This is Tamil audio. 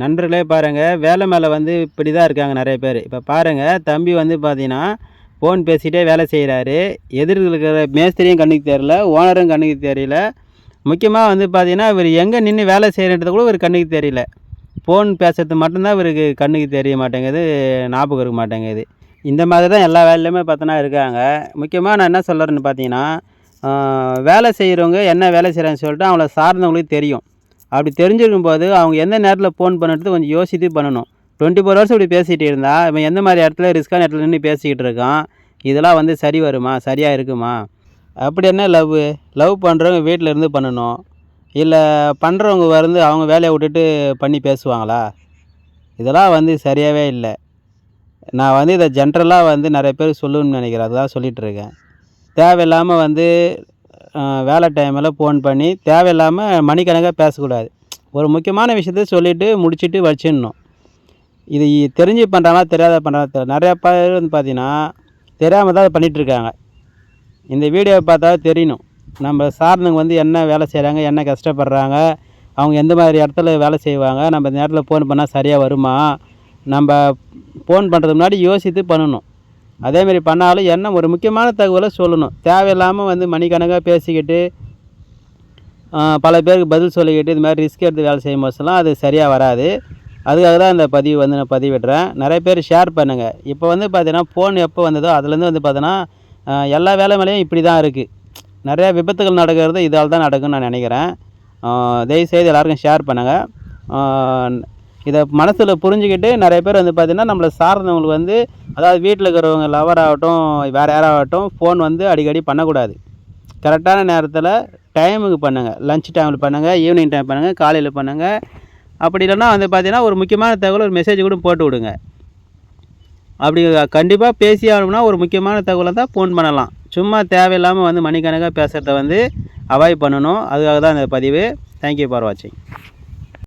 நண்பர்களே பாருங்கள் வேலை மேலே வந்து இப்படி தான் இருக்காங்க நிறைய பேர். இப்போ பாருங்கள் தம்பி வந்து பார்த்தீங்கன்னா ஃபோன் பேசிகிட்டே வேலை செய்கிறாரு எதிரில் இருக்கிற மேஸ்திரியும் கண்ணுக்கு தெரியல ஓனரும் கண்ணுக்கு தெரியல. முக்கியமாக வந்து பார்த்தீங்கன்னா இவர் எங்கே நின்று வேலை செய்கிறன்றது கூட இவர் கண்ணுக்கு தெரியல. ஃபோன் பேசுறது மட்டும்தான் இவருக்கு கண்ணுக்கு தெரிய மாட்டேங்குது ஞாபகம் இருக்க மாட்டேங்குது. இந்த மாதிரி தான் எல்லா வேலையிலுமே பார்த்தோன்னா இருக்காங்க. முக்கியமாக நான் என்ன சொல்கிறேன்னு பார்த்தீங்கன்னா வேலை செய்கிறவங்க என்ன வேலை செய்கிறாங்கன்னு சொல்லிட்டு அவங்கள சார்ந்தவங்களுக்கு தெரியும். அப்படி தெரிஞ்சிருக்கும் போது அவங்க எந்த நேரத்தில் ஃபோன் பண்ணுறது கொஞ்சம் யோசித்து பண்ணணும். டுவெண்ட்டி ஃபோர் ஹவர்ஸ் இப்படி பேசிகிட்டு இருந்தால் இவன் எந்த மாதிரி இடத்துல ரிஸ்க்கான இடத்துல நின்று பேசிக்கிட்டு இருக்கான்? இதெல்லாம் வந்து சரி வருமா? சரியாக இருக்குமா? அப்படி என்ன லவ் லவ் பண்ணுறவங்க வீட்டில் இருந்து பண்ணணும். இல்லை பண்ணுறவங்க வந்து அவங்க வேலையை விட்டுட்டு பண்ணி பேசுவாங்களா? இதெல்லாம் வந்து சரியாகவே இல்லை. நான் வந்து இதை ஜென்ரலாக வந்து நிறைய பேர் சொல்லணும்னு நினைக்கிறேன். அதுதான் சொல்லிகிட்டு இருக்கேன். தேவையில்லாமல் வந்து வேலை டைமில் ஃபோன் பண்ணி தேவையில்லாமல் மணிக்கணக்காக பேசக்கூடாது. ஒரு முக்கியமான விஷயத்த சொல்லிவிட்டு முடிச்சுட்டு வச்சிடணும். இது தெரிஞ்சு பண்ணுறாங்களா தெரியாத பண்ணுறாங்க நிறையா பேர் வந்து பார்த்திங்கன்னா தெரியாமல் தான் அதை பண்ணிகிட்ருக்காங்க இந்த வீடியோவை பார்த்தா தெரியணும். நம்ம சார்ந்தவங்க வந்து என்ன வேலை செய்கிறாங்க என்ன கஷ்டப்படுறாங்க அவங்க எந்த மாதிரி இடத்துல வேலை செய்வாங்க நம்ம இந்த நேரத்தில் ஃபோன் பண்ணால் சரியாக வருமா? நம்ம ஃபோன் பண்ணுறதுக்கு முன்னாடி யோசித்து பண்ணணும். அதேமாரி பண்ணாலும் என்ன ஒரு முக்கியமான தகவலை சொல்லணும். தேவையில்லாமல் வந்து மணிக்கணக்காக பேசிக்கிட்டு பல பேருக்கு பதில் சொல்லிக்கிட்டு இது மாதிரி ரிஸ்க் எடுத்து வேலை செய்யும் போதெல்லாம் அது சரியாக வராது. அதுக்காக தான் இந்த பதிவு வந்து நான் பதிவிடுறேன். நிறைய பேர் ஷேர் பண்ணுங்கள் இப்போ வந்து பார்த்தீங்கன்னா ஃபோன் எப்போ வந்ததோ அதுலேருந்து வந்து பார்த்தீங்கன்னா எல்லா வேலை மேலேயும் இப்படி தான் இருக்குது நிறையா விபத்துகள் நடக்கிறது இதால் தான் நடக்கும்னு நான் நினைக்கிறேன். தயவுசெய்து எல்லாருக்கும் ஷேர் பண்ணுங்கள் இதை மனசில் புரிஞ்சுக்கிட்டு நிறைய பேர் வந்து பார்த்திங்கன்னா நம்மளை சார்ந்தவங்களுக்கு வந்து அதாவது வீட்டில் இருக்கிறவங்க லவர் ஆகட்டும் வேறு யாராகட்டும் ஃபோன் வந்து அடிக்கடி பண்ணக்கூடாது. கரெக்டான நேரத்தில் டைமுக்கு பண்ணுங்கள் லஞ்ச் டைமில் பண்ணுங்கள் ஈவினிங் டைம் பண்ணுங்கள் காலையில் பண்ணுங்கள் அப்படி இல்லைன்னா வந்து பார்த்தீங்கன்னா ஒரு முக்கியமான தகவல் ஒரு மெசேஜ் கூட போட்டு விடுங்க. அப்படி கண்டிப்பாக பேசி ஆகணும்னா ஒரு முக்கியமான தகவலை தான் ஃபோன் பண்ணலாம். சும்மா தேவையில்லாமல் வந்து மணிக்கணக்காக பேசுகிறத வந்து அவாய்ட் பண்ணணும். அதுக்காக தான் இந்த பதிவு. தேங்க்யூ ஃபார் வாட்சிங்